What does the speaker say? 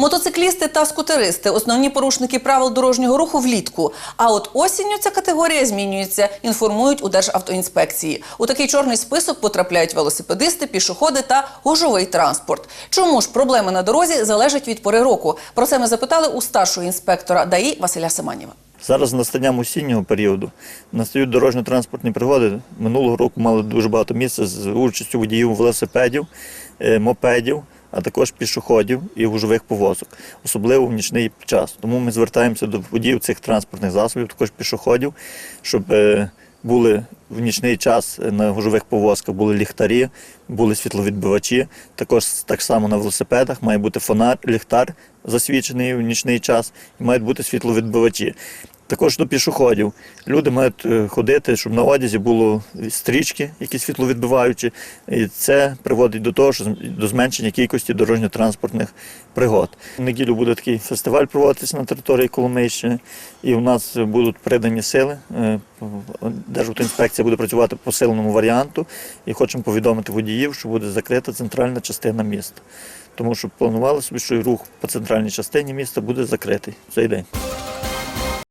Мотоциклісти та скутеристи основні порушники правил дорожнього руху влітку. А от осінню ця категорія змінюється, інформують у Державтоінспекції. У такий чорний список потрапляють велосипедисти, пішоходи та гужовий транспорт. Чому ж проблеми на дорозі залежать від пори року? Про це ми запитали у старшого інспектора ДАІ Василя Семаніва. Зараз з настанням осіннього періоду настають дорожньо-транспортні пригоди. Минулого року мали дуже багато місця з участю водіїв велосипедів, е, мопедів, а також пішоходів і гужових повозок, особливо в нічний час. Тому ми звертаємося до водіїв цих транспортних засобів, також пішоходів, щоб е, були в нічний час на гужових повозках були ліхтарі, були світловідбивачі. Також так само на велосипедах має бути фонар, ліхтар засвічений в нічний час, і мають бути світловідбивачі. Також до пішоходів. Люди мають е, ходити, щоб на одязі було стрічки, які світловідбиваючі. І це приводить до того, що до зменшення кількості дорожньо-транспортних пригод. В неділю буде такий фестиваль проводитися на території Коломийщини, і у нас будуть придані сили. Е, Державтоінспекція буде працювати по сильному варіанту, і хочемо повідомити водіїв, що буде закрита центральна частина міста. Тому що планували собі, що рух по центральній частині міста буде закритий в цей день.